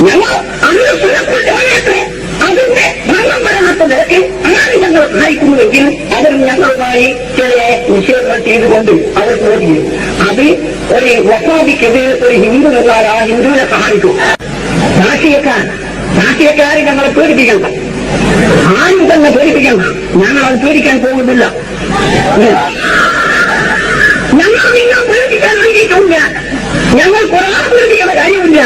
ഞങ്ങൾ അന്ന് സുരക്ഷിതമായിട്ട് അതിന്റെ ഭരണം വരാത്തത് ആര് ഞങ്ങൾ സഹായിക്കുന്നുവെങ്കിൽ അവർ ഞങ്ങളുമായി ചില നിഷേധങ്ങൾ ചെയ്തുകൊണ്ട് അവർ ചോദിക്കും അത് ഒരു വസാദിക്കെതിരെ ഒരു ഹിന്ദു നിന്നാൽ ആ ഹിന്ദുവിനെ സഹായിക്കും രാഷ്ട്രീയക്കാർ രാഷ്ട്രീയക്കാരെ ഞങ്ങളെ പേടിപ്പിക്കണ്ട ആരും തന്നെ പേടിപ്പിക്കണ്ട ഞങ്ങൾ അത് പേടിക്കാൻ പോകുന്നില്ല ഞങ്ങൾ നിങ്ങൾ പേടിക്കാൻ വേണ്ടിയിട്ടില്ല ഞങ്ങൾ കുറാൻ പേടിക്കേണ്ട കാര്യമില്ല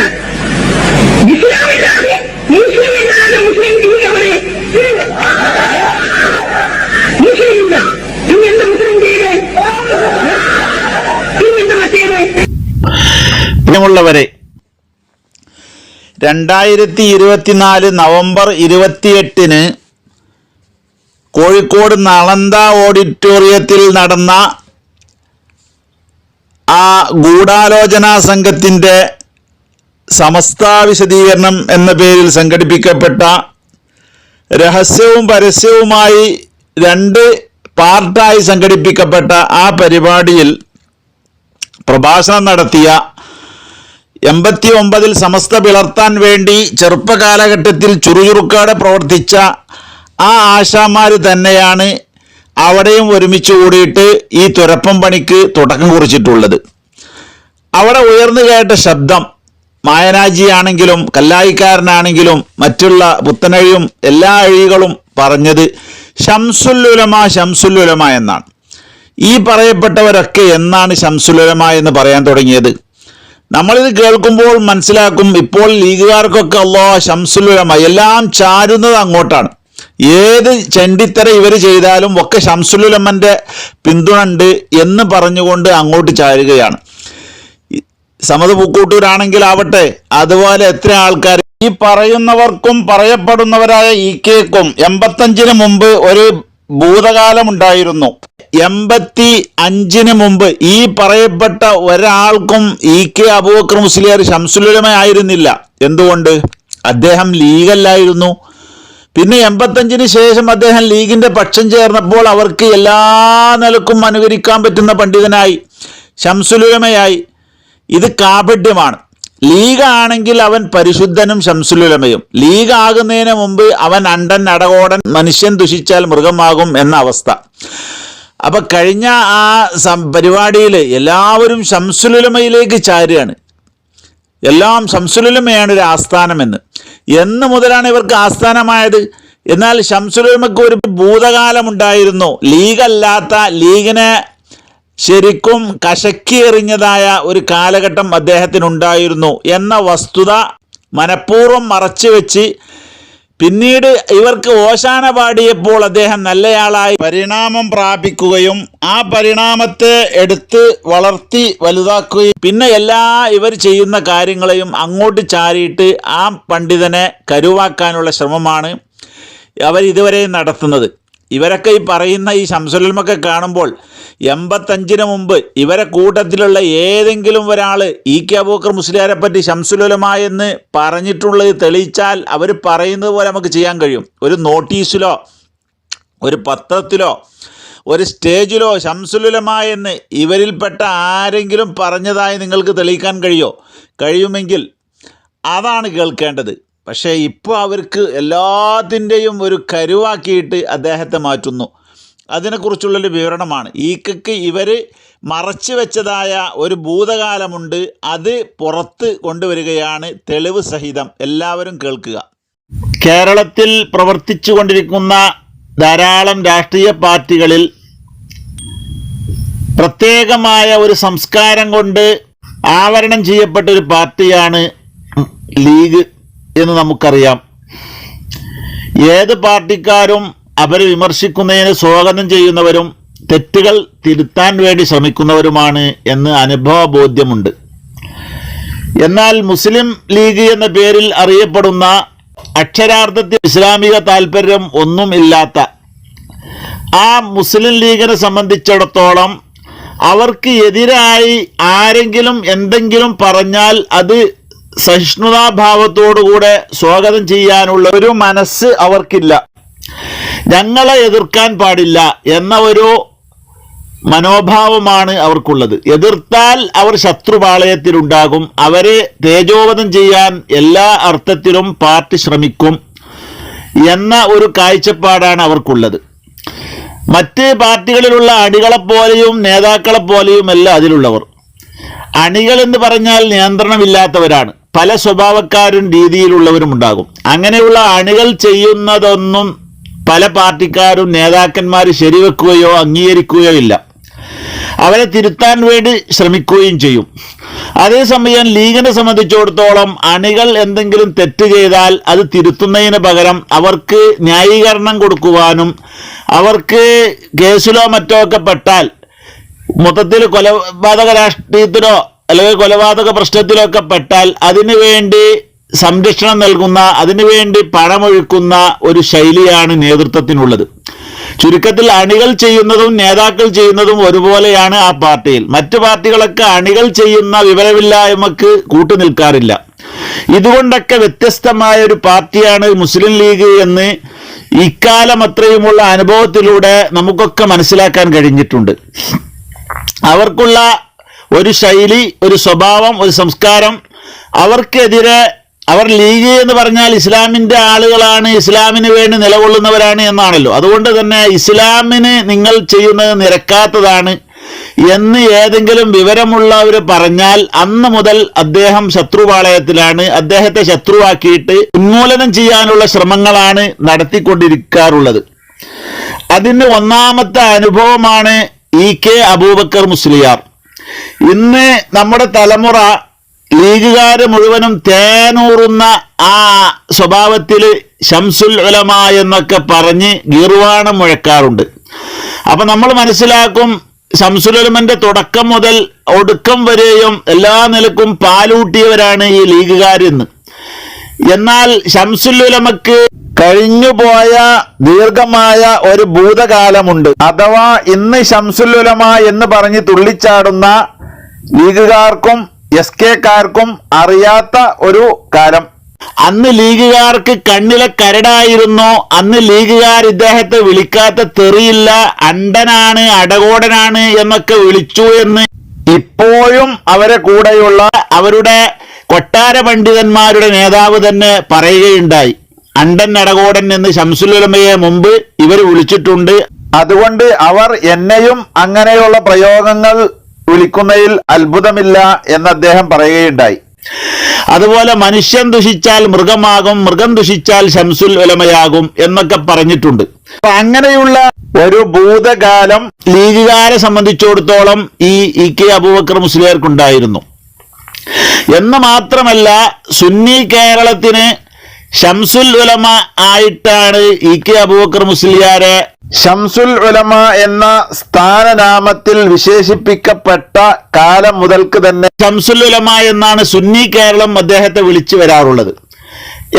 മുസ്ലിം രണ്ടായിരത്തി ഇരുപത്തിനാല് നവംബർ ഇരുപത്തിയെട്ടിന് കോഴിക്കോട് നളന്ത ഓഡിറ്റോറിയത്തിൽ നടന്ന ആ ഗൂഢാലോചനാ സംഘത്തിന്റെ സമസ്ത വിശദീകരണം എന്ന പേരിൽ സംഘടിപ്പിക്കപ്പെട്ട രഹസ്യവും പരസ്യവുമായി രണ്ട് പാർട്ടായി സംഘടിപ്പിക്കപ്പെട്ട ആ പരിപാടിയിൽ പ്രഭാഷണം നടത്തിയ എൺപത്തി ഒമ്പതിൽ സമസ്ത പിളർത്താൻ വേണ്ടി ചെറുപ്പകാലഘട്ടത്തിൽ ചുറുചുറുക്കാടെ പ്രവർത്തിച്ച ആ ആശാമാർ തന്നെയാണ് അവിടെയും ഒരുമിച്ച് കൂടിയിട്ട് ഈ തുരപ്പം പണിക്ക് തുടക്കം കുറിച്ചിട്ടുള്ളത്. അവിടെ ഉയർന്നു കേട്ട ശബ്ദം മായനാജിയാണെങ്കിലും കല്ലായിക്കാരനാണെങ്കിലും മറ്റുള്ള പുത്തനഴിയും എല്ലാ അഴികളും പറഞ്ഞത് ഷംസുല്ലുലമ ഷംസുല്ലുലമ എന്നാണ്. ഈ പറയപ്പെട്ടവരൊക്കെ എന്നാണ് ഷംസുലുലമ എന്ന് പറയാൻ തുടങ്ങിയത്. നമ്മളിത് കേൾക്കുമ്പോൾ മനസ്സിലാക്കും ഇപ്പോൾ ലീഗുകാർക്കൊക്കെ അല്ലോ ഷംസുലുലമ എല്ലാം ചാരുന്നത് അങ്ങോട്ടാണ്. ഏത് ചണ്ടിത്തര ഇവർ ചെയ്താലും ഒക്കെ ഷംസുലുലമ്മന്റെ പിന്തുണ ഉണ്ട് എന്ന് പറഞ്ഞുകൊണ്ട് അങ്ങോട്ട് ചാരുകയാണ്. സമത് പൂക്കൂട്ടൂരാണെങ്കിൽ ആവട്ടെ അതുപോലെ എത്ര ആൾക്കാർ ഈ പറയുന്നവർക്കും പറയപ്പെടുന്നവരായ ഇ കെക്കും എൺപത്തഞ്ചിന് മുമ്പ് ഒരു ഭൂതകാലമുണ്ടായിരുന്നു. എൺപത്തി അഞ്ചിന് മുമ്പ് ഈ പറയപ്പെട്ട ഒരാൾക്കും ഇ കെ അബൂബക്കർ മുസ്ലിയാർ ശംസുലമായിരുന്നില്ല എന്തുകൊണ്ട്? അദ്ദേഹം ലീഗല്ലായിരുന്നു. പിന്നെ എൺപത്തഞ്ചിന് ശേഷം അദ്ദേഹം ലീഗിന്റെ പക്ഷം ചേർന്നപ്പോൾ അവർക്ക് എല്ലാ നിലക്കും അനുകരിക്കാൻ പറ്റുന്ന പണ്ഡിതനായി ഷംസുലുലമയായി ഇത് കാപഢ്യമാണ്. ലീഗാണെങ്കിൽ അവൻ പരിശുദ്ധനും ശംസുലുലമയും ലീഗ് ആകുന്നതിന് മുമ്പ് അവൻ അണ്ടൻ അടകോടൻ മനുഷ്യൻ ദുഷിച്ചാൽ മൃഗമാകും എന്ന അവസ്ഥ. അപ്പൊ കഴിഞ്ഞ ആ പരിപാടിയിൽ എല്ലാവരും ശംസുലുലമയിലേക്ക് ചാരുകയാണ്. എല്ലാം ശംസുലുലമയാണ് ഒരു ആസ്ഥാനമെന്ന്. എന്ന് മുതലാണ് ഇവർക്ക് ആസ്ഥാനമായത്. എന്നാൽ ശംസുലുലമയ്ക്ക് ഒരു ഭൂതകാലമുണ്ടായിരുന്നു. ലീഗല്ലാത്ത ലീഗിനെ ശരിക്കും കശക്കിയെറിഞ്ഞതായ ഒരു കാലഘട്ടം അദ്ദേഹത്തിനുണ്ടായിരുന്നു എന്ന വസ്തുത മനഃപൂർവം മറച്ചു വെച്ച് പിന്നീട് ഇവർക്ക് ഓശാന പാടിയപ്പോൾ അദ്ദേഹം നല്ലയാളായി പരിണാമം പ്രാപിക്കുകയും ആ പരിണാമത്തെ എടുത്ത് വളർത്തി വലുതാക്കുകയും പിന്നെ എല്ലാ ഇവർ ചെയ്യുന്ന കാര്യങ്ങളെയും അങ്ങോട്ട് ചാരിയിട്ട് ആ പണ്ഡിതനെ കരുവാക്കാനുള്ള ശ്രമമാണ് അവർ ഇതുവരെ നടത്തുന്നത്. ഇവരൊക്കെ ഈ പറയുന്ന ഈ ശംസുലമൊക്കെ കാണുമ്പോൾ എൺപത്തഞ്ചിന് മുമ്പ് ഇവരെ കൂട്ടത്തിലുള്ള ഏതെങ്കിലും ഒരാൾ ഇ കെ അബൂക്കർ മുസ്ലിയാരെ പറ്റി എന്ന് പറഞ്ഞിട്ടുള്ളത് തെളിയിച്ചാൽ അവർ പറയുന്നത് പോലെ നമുക്ക് ചെയ്യാൻ കഴിയും. ഒരു നോട്ടീസിലോ ഒരു പത്രത്തിലോ ഒരു സ്റ്റേജിലോ ശംസുലുലമ ഇവരിൽപ്പെട്ട ആരെങ്കിലും പറഞ്ഞതായി നിങ്ങൾക്ക് തെളിയിക്കാൻ കഴിയോ? കഴിയുമെങ്കിൽ അതാണ് കേൾക്കേണ്ടത്. പക്ഷേ ഇപ്പോൾ അവർക്ക് എല്ലാത്തിന്റെയും ഒരു കരുവാക്കിയിട്ട് അദ്ദേഹത്തെ മാറ്റുന്നു. അതിനെക്കുറിച്ചുള്ളൊരു വിവരണമാണ്. ഈക്കക്ക് ഇവർ മറച്ചു വെച്ചതായ ഒരു ഭൂതകാലമുണ്ട്. അത് പുറത്ത് കൊണ്ടുവരികയാണ് തെളിവ് സഹിതം. എല്ലാവരും കേൾക്കുക. കേരളത്തിൽ പ്രവർത്തിച്ചു കൊണ്ടിരിക്കുന്ന ധാരാളം രാഷ്ട്രീയ പാർട്ടികളിൽ പ്രത്യേകമായ ഒരു സംസ്കാരം കൊണ്ട് ആവരണം ചെയ്യപ്പെട്ട ഒരു പാർട്ടിയാണ് ലീഗ്. എന്ന് നമുക്കറിയാം. ഏത് പാർട്ടിക്കാരും അവരെ വിമർശിക്കുന്നതിന് സ്വാഗതം ചെയ്യുന്നവരും തെറ്റുകൾ തിരുത്താൻ വേണ്ടി ശ്രമിക്കുന്നവരുമാണ് എന്ന് അനുഭവ ബോധ്യമുണ്ട് എന്നാൽ മുസ്ലിം ലീഗ് എന്ന പേരിൽ അറിയപ്പെടുന്ന അക്ഷരാർത്ഥത്തിൽ ഇസ്ലാമിക താല്പര്യം ഒന്നും ഇല്ലാത്ത ആ മുസ്ലിം ലീഗിനെ സംബന്ധിച്ചിടത്തോളം അവർക്ക് എതിരായി ആരെങ്കിലും എന്തെങ്കിലും പറഞ്ഞാൽ അത് സഹിഷ്ണുതാഭാവത്തോടുകൂടെ സ്വാഗതം ചെയ്യാനുള്ള ഒരു മനസ്സ് അവർക്കില്ല. ഞങ്ങളെ എതിർക്കാൻ പാടില്ല എന്ന ഒരു മനോഭാവമാണ് അവർക്കുള്ളത്. എതിർത്താൽ അവർ ശത്രുപാളയത്തിലുണ്ടാകും. അവരെ തേജോവധം ചെയ്യാൻ എല്ലാ അർത്ഥത്തിലും പാർട്ടി ശ്രമിക്കും എന്ന ഒരു കാഴ്ചപ്പാടാണ് അവർക്കുള്ളത്. മറ്റ് പാർട്ടികളിലുള്ള അണികളെപ്പോലെയും നേതാക്കളെപ്പോലെയും അല്ല അതിലുള്ളവർ. അണികൾ എന്ന് പറഞ്ഞാൽ നിയന്ത്രണമില്ലാത്തവരാണ്. പല സ്വഭാവക്കാരും രീതിയിലുള്ളവരും ഉണ്ടാകും. അങ്ങനെയുള്ള അണികൾ ചെയ്യുന്നതൊന്നും പല പാർട്ടിക്കാരും നേതാക്കന്മാർ ശരിവെക്കുകയോ അംഗീകരിക്കുകയോ ഇല്ല. അവരെ തിരുത്താൻ വേണ്ടി ശ്രമിക്കുകയും ചെയ്യും. അതേസമയം ലീഗിനെ സംബന്ധിച്ചിടത്തോളം അണികൾ എന്തെങ്കിലും തെറ്റ് ചെയ്താൽ അത് തിരുത്തുന്നതിന് പകരം അവർക്ക് ന്യായീകരണം കൊടുക്കുവാനും അവർക്ക് കേസിലോ മറ്റോ ഒക്കെ പെട്ടാൽ മൊത്തത്തിൽ കൊലപാതക രാഷ്ട്രീയത്തിലോ അല്ലെങ്കിൽ കൊലപാതക പ്രശ്നത്തിലൊക്കെ പെട്ടാൽ അതിനുവേണ്ടി സംരക്ഷണം നൽകുന്ന അതിനുവേണ്ടി പണമൊഴുക്കുന്ന ഒരു ശൈലിയാണ് നേതൃത്വത്തിനുള്ളത്. ചുരുക്കത്തിൽ അണികൾ ചെയ്യുന്നതും നേതാക്കൾ ചെയ്യുന്നതും ഒരുപോലെയാണ് ആ പാർട്ടിയിൽ. മറ്റു പാർട്ടികളൊക്കെ അണികൾ ചെയ്യുന്ന വിവരമില്ലായ്മക്ക് കൂട്ടുനിൽക്കാറില്ല ഇതുകൊണ്ടൊക്കെ വ്യത്യസ്തമായ ഒരു പാർട്ടിയാണ് മുസ്ലിം ലീഗ് എന്ന് ഇക്കാലം അത്രയുമുള്ള അനുഭവത്തിലൂടെ നമുക്കൊക്കെ മനസ്സിലാക്കാൻ കഴിഞ്ഞിട്ടുണ്ട്. അവർക്കുള്ള ഒരു ശൈലി ഒരു സ്വഭാവം ഒരു സംസ്കാരം. അവർക്കെതിരെ അവർ ലീഗ് എന്ന് പറഞ്ഞാൽ ഇസ്ലാമിന്റെ ആളുകളാണ് ഇസ്ലാമിന് വേണ്ടി നിലകൊള്ളുന്നവരാണ് എന്നാണല്ലോ. അതുകൊണ്ട് തന്നെ ഇസ്ലാമിന് നിങ്ങൾ ചെയ്യുന്നത് നിരക്കാത്തതാണ് എന്ന് ഏതെങ്കിലും വിവരമുള്ളവർ പറഞ്ഞാൽ അന്ന് മുതൽ അദ്ദേഹം ശത്രുപാളയത്തിലാണ് അദ്ദേഹത്തെ ശത്രുവാക്കിയിട്ട് ഉന്മൂലനം ചെയ്യാനുള്ള ശ്രമങ്ങളാണ് നടത്തിക്കൊണ്ടിരിക്കാറുള്ളത്. അതിന് ഒന്നാമത്തെ അനുഭവമാണ് ഇ കെ അബൂബക്കർ മുസ്ലിയാർ. ഇന്ന് നമ്മുടെ തലമുറ ലീഗുകാര് മുഴുവനും തേനൂറുന്ന ആ സ്വഭാവത്തിൽ ശംസുൽ ഉലമ എന്നൊക്കെ പറഞ്ഞ് ഗീർവാണം മുഴക്കാറുണ്ട്. അപ്പൊ നമ്മൾ മനസ്സിലാക്കും ഷംസുലുലമന്റെ തുടക്കം മുതൽ ഒടുക്കം വരെയും എല്ലാ നിലക്കും പാലൂട്ടിയവരാണ് ഈ ലീഗുകാരെന്ന്. എന്നാൽ ഷംസുലുലമക്ക് കഴിഞ്ഞുപോയ ദീർഘമായ ഒരു ഭൂതകാലമുണ്ട്. അഥവാ ഇന്ന് ശംസുലുലമ എന്ന് പറഞ്ഞ് തുള്ളിച്ചാടുന്ന ലീഗുകാർക്കും എസ് കെക്കാർക്കും അറിയാത്ത ഒരു കാലം. അന്ന് ലീഗുകാർക്ക് കണ്ണിലെ കരടായിരുന്നു. അന്ന് ലീഗുകാർ ഇദ്ദേഹത്തെ വിളിക്കാത്ത തെറിയില്ല. അണ്ടനാണ് അടകോടനാണ് എന്നൊക്കെ വിളിച്ചു എന്ന് ഇപ്പോഴും അവരെ കൂടെയുള്ള അവരുടെ കൊട്ടാര പണ്ഡിതന്മാരുടെ നേതാവ് തന്നെ പറയുകയുണ്ടായി. അണ്ടൻ നടകോടൻ എന്ന് ശംസുലുലമയെ മുമ്പ് ഇവർ വിളിച്ചിട്ടുണ്ട്. അതുകൊണ്ട് അവർ എന്നെയും അങ്ങനെയുള്ള പ്രയോഗങ്ങൾ വിളിക്കുന്നതിൽ അത്ഭുതമില്ല എന്ന് അദ്ദേഹം പറയുകയുണ്ടായി. അതുപോലെ മനുഷ്യൻ ദുഷിച്ചാൽ മൃഗമാകും മൃഗം ദുഷിച്ചാൽ ശംസുൽ ഉലമയാകും എന്നൊക്കെ പറഞ്ഞിട്ടുണ്ട്. അപ്പൊ അങ്ങനെയുള്ള ഒരു ഭൂതകാലം ലീഗുകാരെ സംബന്ധിച്ചിടത്തോളം ഈ ഇ കെ അബൂബക്കർ മുസ്ലിയർക്കുണ്ടായിരുന്നു. എന്ന് മാത്രമല്ല സുന്നി കേരളത്തിന് ഷംസുൽ ഉലമ ആയിട്ടാണ് ഇ കെ അബൂബക്കർ മുസ്ലിയാരെ ഷംസുൽ ഉലമ എന്ന സ്ഥാനനാമത്തിൽ വിശേഷിപ്പിക്കപ്പെട്ട കാലം മുതൽക്ക് തന്നെ ഷംസുൽ ഉലമ എന്നാണ് സുന്നി കേരളം അദ്ദേഹത്തെ വിളിച്ചു വരാറുള്ളത്.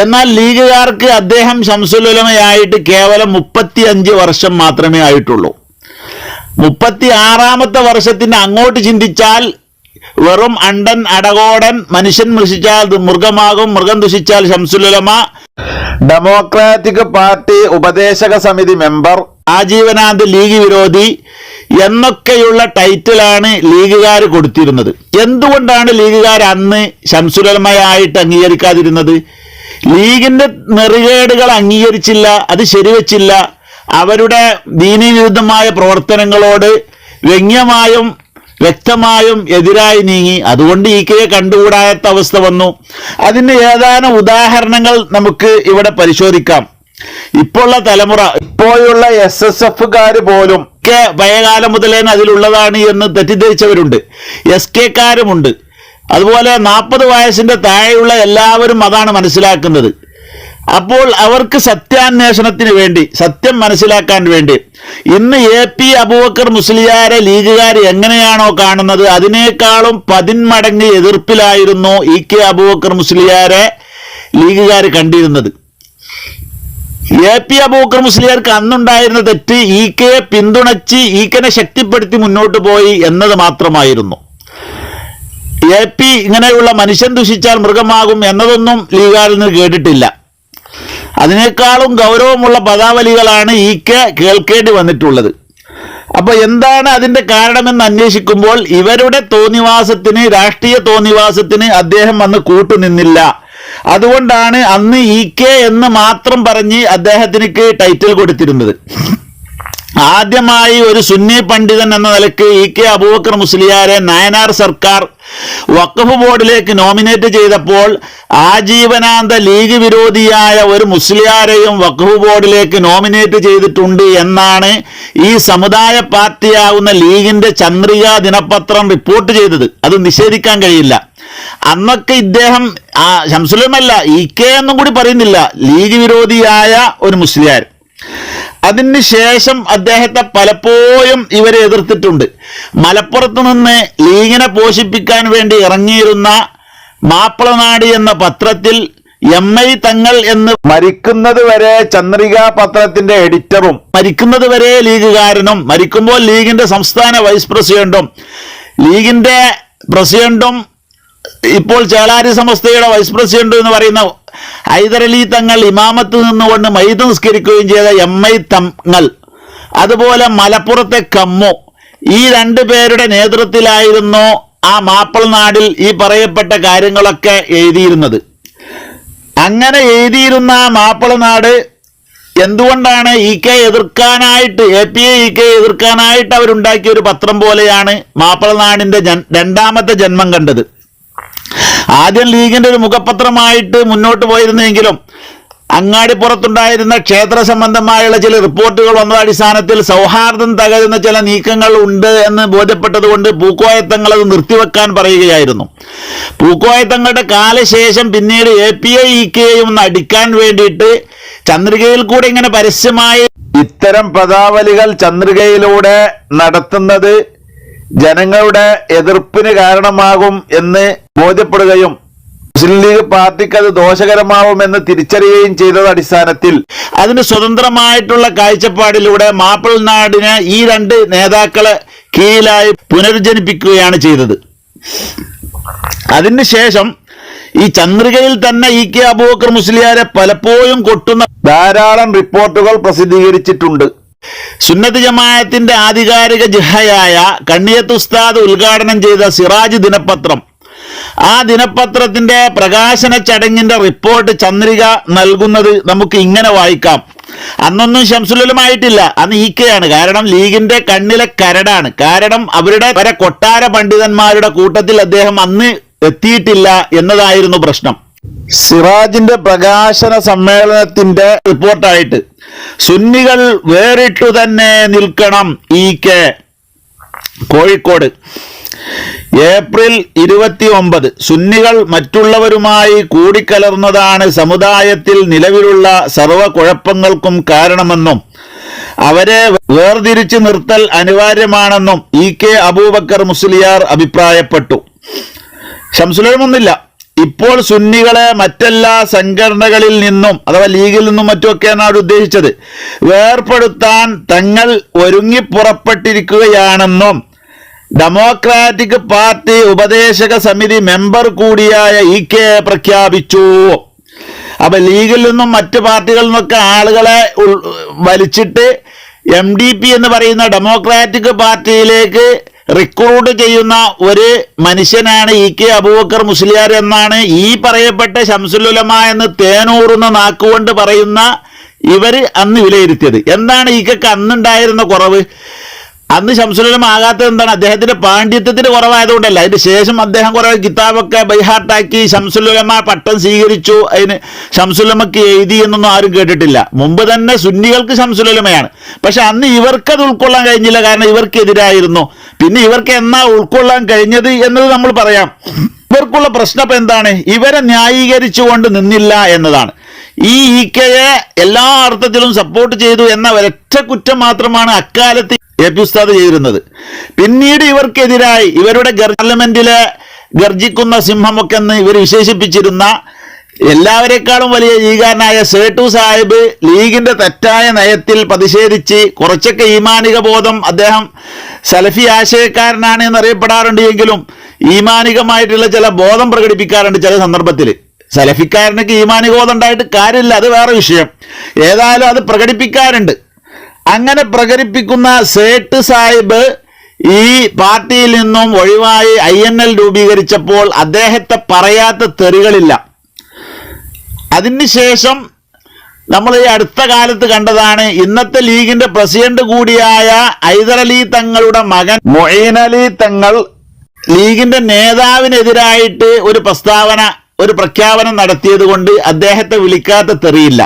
എന്നാൽ ലീഗുകാർക്ക് അദ്ദേഹം ഷംസുൽ ഉലമയായിട്ട് കേവലം മുപ്പത്തി അഞ്ച് വർഷം മാത്രമേ ആയിട്ടുള്ളൂ. മുപ്പത്തി ആറാമത്തെ വർഷത്തിന് അങ്ങോട്ട് ചിന്തിച്ചാൽ വെറും അണ്ടൻ അടകോടൻ മനുഷ്യൻ മൃഷിച്ചാൽ മൃഗമാകും മൃഗം ദുഷിച്ചാൽ ശംസുലമ. ഡെമോക്രാറ്റിക് പാർട്ടി ഉപദേശക സമിതി മെമ്പർ. ആജീവനാന്ത് ലീഗ് വിരോധി എന്നൊക്കെയുള്ള ടൈറ്റിലാണ് ലീഗുകാർ കൊടുത്തിരുന്നത്. എന്തുകൊണ്ടാണ് ലീഗുകാർ അന്ന് ശംസുലമയായിട്ട് അംഗീകരിക്കാതിരുന്നത്? ലീഗിന്റെ നെറികേടുകൾ അംഗീകരിച്ചില്ല അത് ശരിവച്ചില്ല. അവരുടെ ദീനീവിരുദ്ധമായ പ്രവർത്തനങ്ങളോട് വ്യംഗ്യമായും വ്യക്തമായും എതിരായി നീങ്ങി. അതുകൊണ്ട് ഈ കെ കണ്ടുകൂടാത്ത അവസ്ഥ വന്നു. അതിന് ഏതാനും ഉദാഹരണങ്ങൾ നമുക്ക് ഇവിടെ പരിശോധിക്കാം. ഇപ്പോഴുള്ള തലമുറ ഇപ്പോഴുള്ള എസ് എസ് എഫുകാർ പോലും കെ പഴയകാലം മുതലേ അതിലുള്ളതാണ് എന്ന് തെറ്റിദ്ധരിച്ചവരുണ്ട്. എസ് കെക്കാരുമുണ്ട് അതുപോലെ നാൽപ്പത് വയസ്സിന്റെ താഴെയുള്ള എല്ലാവരും അതാണ് മനസ്സിലാക്കുന്നത്. അപ്പോൾ അവർക്ക് സത്യാന്വേഷണത്തിന് വേണ്ടി സത്യം മനസ്സിലാക്കാൻ വേണ്ടി. ഇന്ന് എ പി അബൂബക്കർ മുസ്ലിയാരെ ലീഗുകാർ എങ്ങനെയാണോ കാണുന്നത് അതിനേക്കാളും പതിന്മടങ്ങ് എതിർപ്പിലായിരുന്നു ഇ കെ അബൂബക്കർ മുസ്ലിയാരെ ലീഗുകാർ കണ്ടിരുന്നത്. എ പി അബൂബക്കർ മുസ്ലിയാർക്ക് അന്നുണ്ടായിരുന്ന തെറ്റ് ഇ കെയെ പിന്തുണച്ച് ഇ കെനെ ശക്തിപ്പെടുത്തി മുന്നോട്ട് പോയി എന്നത് മാത്രമായിരുന്നു. എ പി ഇങ്ങനെയുള്ള മനുഷ്യൻ ദുഷിച്ചാൽ മൃഗമാകും എന്നതൊന്നും ലീഗാരിൽ നിന്ന് കേട്ടിട്ടില്ല. അതിനേക്കാളും ഗൗരവമുള്ള പദാവലികളാണ് ഈ കെ കേൾക്കേണ്ടി വന്നിട്ടുള്ളത്. അപ്പൊ എന്താണ് അതിന്റെ കാരണമെന്ന് അന്വേഷിക്കുമ്പോൾ ഇവരുടെ തോന്നിവാസത്തിന് രാഷ്ട്രീയ തോന്നിവാസത്തിന് അദ്ദേഹം അന്ന് കൂട്ടുനിന്നില്ല. അതുകൊണ്ടാണ് അന്ന് ഇ കെ എന്ന് മാത്രം പറഞ്ഞ് അദ്ദേഹത്തിന് ടൈറ്റിൽ കൊടുത്തിരുന്നത്. ആദ്യമായി ഒരു സുന്നി പണ്ഡിതൻ എന്ന നിലയ്ക്ക് ഇ കെ അബൂബക്കർ മുസ്ലിയാരെ നയനാർ സർക്കാർ വഖഫ് ബോർഡിലേക്ക് നോമിനേറ്റ് ചെയ്തപ്പോൾ ആജീവനാന്ത ലീഗ് വിരോധിയായ ഒരു മുസ്ലിയാരെയും വഖഫ് ബോർഡിലേക്ക് നോമിനേറ്റ് ചെയ്തിട്ടുണ്ട് എന്നാണ് ഈ സമുദായ പാർട്ടിയാവുന്ന ലീഗിന്റെ ചന്ദ്രിക ദിനപത്രം റിപ്പോർട്ട് ചെയ്തത്. അത് നിഷേധിക്കാൻ കഴിയില്ല. അന്നൊക്കെ ഇദ്ദേഹം ആ ശംസുലമല്ല ഇ കെ എന്നും കൂടി പറയുന്നില്ല ലീഗ് വിരോധിയായ ഒരു മുസ്ലിയാർ അതിന് ശേഷം അദ്ദേഹത്തെ പലപ്പോഴും ഇവരെ എതിർത്തിട്ടുണ്ട്. മലപ്പുറത്ത് നിന്ന് ലീഗിനെ പോഷിപ്പിക്കാൻ വേണ്ടി ഇറങ്ങിയിരുന്ന മാപ്പിളനാട് എന്ന പത്രത്തിൽ എം ഐ തങ്ങൾ എന്ന് മരിക്കുന്നത് വരെ ചന്ദ്രിക പത്രത്തിന്റെ എഡിറ്ററും മരിക്കുന്നത് വരെ ലീഗുകാരനും മരിക്കുമ്പോൾ ലീഗിന്റെ സംസ്ഥാന വൈസ് പ്രസിഡന്റും ലീഗിന്റെ പ്രസിഡന്റും ഇപ്പോൾ ചേളാരി സമസ്തയുടെ വൈസ് പ്രസിഡന്റ് എന്ന് പറയുന്ന ഹൈദരലി തങ്ങൾ ഇമാമത്ത് നിന്നുകൊണ്ട് മൈത് നിസ്കരിക്കുകയും ചെയ്ത എം ഐ തങ്ങൾ. അതുപോലെ മലപ്പുറത്തെ കമ്മു. ഈ രണ്ടു പേരുടെ നേതൃത്വത്തിലായിരുന്നു ആ മാപ്പിൾ നാടിൽ ഈ പറയപ്പെട്ട കാര്യങ്ങളൊക്കെ എഴുതിയിരുന്നത്. അങ്ങനെ എഴുതിയിരുന്ന ആ മാപ്പിള നാട് എന്തുകൊണ്ടാണ് ഇ കെ എതിർക്കാനായിട്ട് A P A E K എതിർക്കാനായിട്ട് അവരുണ്ടാക്കിയ ഒരു പത്രം പോലെയാണ് മാപ്പിള നാടിന്റെ രണ്ടാമത്തെ ജന്മം കണ്ടത്. ആദ്യം ലീഗിന്റെ ഒരു മുഖപത്രമായിട്ട് മുന്നോട്ട് പോയിരുന്നെങ്കിലും അങ്ങാടിപ്പുറത്തുണ്ടായിരുന്ന ക്ഷേത്ര സംബന്ധമായുള്ള ചില റിപ്പോർട്ടുകൾ വന്ന അടിസ്ഥാനത്തിൽ സൗഹാർദ്ദം തകരുന്ന ചില നീക്കങ്ങൾ ഉണ്ട് എന്ന് ബോധ്യപ്പെട്ടതുകൊണ്ട് പൂക്കോയത്തങ്ങൾ അത് നിർത്തിവെക്കാൻ പറയുകയായിരുന്നു. പൂക്കോയത്തങ്ങളുടെ കാലശേഷം പിന്നീട് എ പി ഐ ഇ കെയും ഒന്ന് അടിക്കാൻ വേണ്ടിയിട്ട് ചന്ദ്രികയിൽ കൂടെ ഇങ്ങനെ പരസ്യമായി ഇത്തരം പദാവലികൾ ചന്ദ്രികയിലൂടെ നടത്തുന്നത് ജനങ്ങളുടെ എതിർപ്പിന് കാരണമാകും എന്ന് ബോധ്യപ്പെടുകയും മുസ്ലിം ലീഗ് പാർട്ടിക്ക് അത് ദോഷകരമാവുമെന്ന് തിരിച്ചറിയുകയും ചെയ്തത് അടിസ്ഥാനത്തിൽ അതിന് സ്വതന്ത്രമായിട്ടുള്ള കാഴ്ചപ്പാടിലൂടെ മാപ്പിൾ നാടിനെ ഈ രണ്ട് നേതാക്കളെ കീഴിലായി പുനരുജ്ജനിപ്പിക്കുകയാണ് ചെയ്തത്. അതിനുശേഷം ഈ ചന്ദ്രികയിൽ തന്നെ ഇ കെ അബൂബക്കർ മുസ്ലിയാരെ പലപ്പോഴും കൊട്ടുന്ന ധാരാളം റിപ്പോർട്ടുകൾ പ്രസിദ്ധീകരിച്ചിട്ടുണ്ട്. സുന്നത്ത് ജമാഅത്തിന്റെ ആധികാരിക ജിഹയായ കണ്ണിയത്ത് ഉസ്താദ് ഉദ്ഘാടനം ചെയ്ത സിറാജ് ദിനപത്രം. ആ ദിനപത്രത്തിന്റെ പ്രകാശന ചടങ്ങിന്റെ റിപ്പോർട്ട് ചന്ദ്രിക നൽകുന്നത് നമുക്ക് ഇങ്ങനെ വായിക്കാം. അന്നൊന്നും ശംസുലമായിട്ടില്ല അന്ന് ഈക്കയാണ് കെയാണ് കാരണം ലീഗിന്റെ കണ്ണിലെ കരടാണ്. കാരണം അവരുടെ വരെ കൊട്ടാര പണ്ഡിതന്മാരുടെ കൂട്ടത്തിൽ അദ്ദേഹം അന്ന് എത്തിയിട്ടില്ല എന്നതായിരുന്നു പ്രശ്നം. സിറാജിന്റെ പ്രകാശന സമ്മേളനത്തിന്റെ റിപ്പോർട്ടായിട്ട് സുന്നികൾ വേറിട്ടു തന്നെ നിൽക്കണം ഇ കെ കോഴിക്കോട്. ഏപ്രിൽ ഇരുപത്തി ഒമ്പത് സുന്നികൾ മറ്റുള്ളവരുമായി കൂടിക്കലർന്നതാണ് സമുദായത്തിൽ നിലവിലുള്ള സർവ കുഴപ്പങ്ങൾക്കും കാരണമെന്നും അവരെ വേർതിരിച്ചു നിർത്തൽ അനിവാര്യമാണെന്നും ഇ കെ അബൂബക്കർ മുസ്ലിയാർ അഭിപ്രായപ്പെട്ടു. ശംസുലമൊന്നില്ല ഇപ്പോൾ സുന്നികളെ മറ്റെല്ലാ സംഘടനകളിൽ നിന്നും അഥവാ ലീഗിൽ നിന്നും മറ്റുമൊക്കെയാണ് അവിടെ ഉദ്ദേശിച്ചത്. വേർപ്പെടുത്താൻ തങ്ങൾ ഒരുങ്ങി പുറപ്പെട്ടിരിക്കുകയാണെന്നും ഡെമോക്രാറ്റിക് പാർട്ടി ഉപദേശക സമിതി മെമ്പർ കൂടിയായ ഇ കെ പ്രഖ്യാപിച്ചു. അപ്പൊ ലീഗിൽ നിന്നും മറ്റ് പാർട്ടികളിൽ നിന്നൊക്കെ ആളുകളെ വലിച്ചിട്ട് എം ഡി പി എന്ന് പറയുന്ന ഡെമോക്രാറ്റിക് പാർട്ടിയിലേക്ക് റിക്രൂട്ട് ചെയ്യുന്ന ഒരു മനുഷ്യനാണ് ഇ കെ അബൂബക്കർ മുസ്ലിയാർ എന്നാണ് ഈ പറയപ്പെട്ട ശംസുലുലമ എന്ന് തേനൂറുന്ന നാക്കുകൊണ്ട് പറയുന്ന ഇവർ അന്ന് വിലയിരുത്തിയത്. എന്താണ് ഈ കെക്ക് അന്നുണ്ടായിരുന്ന കുറവ്? അന്ന് ശംസുലം ആകാത്തത് എന്താണ്? അദ്ദേഹത്തിന്റെ പാണ്ഡിത്യത്തിന് കുറവായതുകൊണ്ടല്ല. അതിന് ശേഷം അദ്ദേഹം കുറെ കിതാബൊക്കെ ബൈഹാർട്ടാക്കി ശംസുലമ പട്ടം സ്വീകരിച്ചു. അതിന് ശംസുലമക്ക് എഴുതി എന്നൊന്നും ആരും കേട്ടിട്ടില്ല. മുമ്പ് തന്നെ സുന്നികൾക്ക് ശംസുലമയാണ് പക്ഷെ അന്ന് ഇവർക്കത് ഉൾക്കൊള്ളാൻ കഴിഞ്ഞില്ല. കാരണം ഇവർക്കെതിരായിരുന്നു. പിന്നെ ഇവർക്ക് എന്നാ ഉൾക്കൊള്ളാൻ കഴിഞ്ഞത് എന്നത് നമ്മൾ പറയാം. ഇവർക്കുള്ള പ്രശ്നം ഇപ്പൊ എന്താണ്? ഇവരെ ന്യായീകരിച്ചുകൊണ്ട് നിന്നില്ല എന്നതാണ്. ഈ ഇ കെയെ എല്ലാ അർത്ഥത്തിലും സപ്പോർട്ട് ചെയ്തു എന്ന ഒരൊറ്റ കുറ്റം മാത്രമാണ് അക്കാലത്ത് എ പി ഉസ്താദ് ചെയ്തിരുന്നത് പിന്നീട് ഇവർക്കെതിരായി ഇവരുടെ പാർലമെന്റിലെ ഗർജിക്കുന്ന സിംഹമൊക്കെ എന്ന് ഇവർ വിശേഷിപ്പിച്ചിരുന്ന എല്ലാവരെക്കാളും വലിയ ലീഗാരനായ സേട്ടു സാഹിബ് ലീഗിന്റെ തെറ്റായ നയത്തിൽ പ്രതിഷേധിച്ച് കുറച്ചൊക്കെ ഈമാനിക ബോധം അദ്ദേഹം സലഫി ആശയക്കാരനാണ് എന്നറിയപ്പെടാറുണ്ട് എങ്കിലും ഈമാനികമായിട്ടുള്ള ചില ബോധം പ്രകടിപ്പിക്കാറുണ്ട് ചില സന്ദർഭത്തിൽ സലഫിക്കാരനൊക്കെ ഈമാനിക ബോധം ഉണ്ടായിട്ട് കാര്യമില്ല അത് വേറെ വിഷയം. ഏതായാലും അത് പ്രകടിപ്പിക്കാറുണ്ട്. അങ്ങനെ പ്രകടിപ്പിക്കുന്ന സേട്ട് സാഹിബ് ഈ പാർട്ടിയിൽ നിന്നും ഒഴിവായി ഐ എൻ എൽ രൂപീകരിച്ചപ്പോൾ അദ്ദേഹത്തെ പറയാത്ത തെറികളില്ല. അതിനുശേഷം നമ്മൾ ഈ അടുത്ത കാലത്ത് കണ്ടതാണ് ഇന്നത്തെ ലീഗിന്റെ പ്രസിഡന്റ് കൂടിയായ ഹൈദരലി തങ്ങളുടെ മകൻ മൊയ്ൻ അലി തങ്ങൾ ലീഗിന്റെ നേതാവിനെതിരായിട്ട് ഒരു പ്രസ്താവന ഒരു പ്രഖ്യാപനം നടത്തിയത് കൊണ്ട് അദ്ദേഹത്തെ വിളിക്കാത്ത തെറിയില്ല.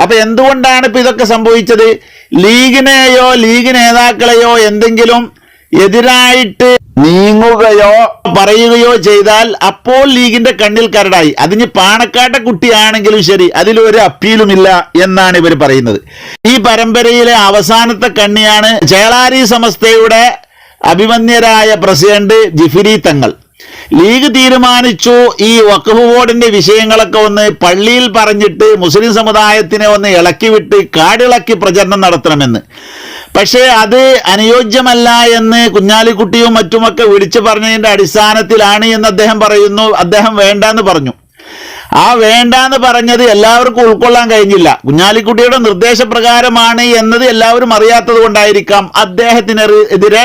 അപ്പൊ എന്തുകൊണ്ടാണ് ഇപ്പൊ ഇതൊക്കെ സംഭവിച്ചത്? ലീഗിനെയോ ലീഗ് നേതാക്കളെയോ എന്തെങ്കിലും എതിരായിട്ട് നീങ്ങുകയോ പറയുകയോ ചെയ്താൽ അപ്പോൾ ലീഗിന്റെ കണ്ണിൽ കരടായി. അതിന് പാണക്കാട്ടെ കുട്ടിയാണെങ്കിലും ശരി അതിലൊരു അപ്പീലുമില്ല എന്നാണ് ഇവർ പറയുന്നത്. ഈ പരമ്പരയിലെ അവസാനത്തെ കണ്ണിയാണ് ചേളാരി സമസ്തയുടെ അഭിമന്യരായ പ്രസിഡന്റ് ജിഫിരി തങ്ങൾ. ലീഗ് തീരുമാനിച്ചു. ഈ വഖഫ് ബോർഡിന്റെ വിഷയങ്ങളൊക്കെ ഒന്ന് പള്ളിയിൽ പറഞ്ഞിട്ട് മുസ്ലിം സമുദായത്തിനെ ഒന്ന് ഇളക്കിവിട്ട് കാടിളക്കി പ്രചരണം നടത്തണമെന്ന്. പക്ഷേ അത് അനുയോജ്യമല്ല എന്ന് കുഞ്ഞാലിക്കുട്ടിയും മറ്റുമൊക്കെ വിളിച്ചു പറഞ്ഞതിന്റെ അടിസ്ഥാനത്തിലാണ് എന്ന് അദ്ദേഹം പറയുന്നു. അദ്ദേഹം വേണ്ടെന്ന് പറഞ്ഞു. ആ വേണ്ടാന്ന് പറഞ്ഞത് എല്ലാവർക്കും ഉൾക്കൊള്ളാൻ കഴിഞ്ഞില്ല. കുഞ്ഞാലിക്കുട്ടിയുടെ നിർദ്ദേശപ്രകാരമാണ് എന്നത് എല്ലാവരും അറിയാത്തത് കൊണ്ടായിരിക്കാം അദ്ദേഹത്തിനെതിരെ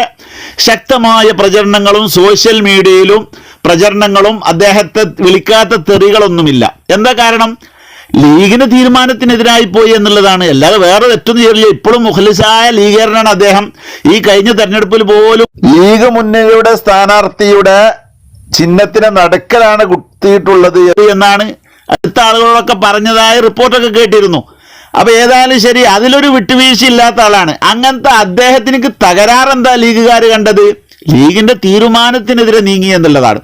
ശക്തമായ പ്രചരണങ്ങളും സോഷ്യൽ മീഡിയയിലും പ്രചരണങ്ങളും അദ്ദേഹത്തെ വിളിക്കാത്ത തെറികളൊന്നുമില്ല. എന്താ കാരണം? ലീഗിന് തീരുമാനത്തിനെതിരായി പോയി എന്നുള്ളതാണ്. അല്ലാതെ വേറെ തെറ്റൊന്നും ചെയ്യില്ല ഇപ്പോഴും മുഖലിസായ ലീഗേറിനാണ് അദ്ദേഹം. ഈ കഴിഞ്ഞ തെരഞ്ഞെടുപ്പിൽ പോലും ലീഗ് മുന്നണിയുടെ സ്ഥാനാർത്ഥിയുടെ ചിഹ്നത്തിന് നടക്കലാണ് കുത്തിയിട്ടുള്ളത് എന്നാണ് അടുത്ത ആളുകളൊക്കെ പറഞ്ഞതായ റിപ്പോർട്ടൊക്കെ കേട്ടിരുന്നു. അപ്പൊ ഏതായാലും ശരി അതിലൊരു വിട്ടുവീഴ്ച ഇല്ലാത്ത ആളാണ്. അങ്ങനത്തെ അദ്ദേഹത്തിന് തകരാറെന്താ ലീഗുകാർ കണ്ടത്? ലീഗിന്റെ തീരുമാനത്തിനെതിരെ നീങ്ങി എന്നുള്ളതാണ്.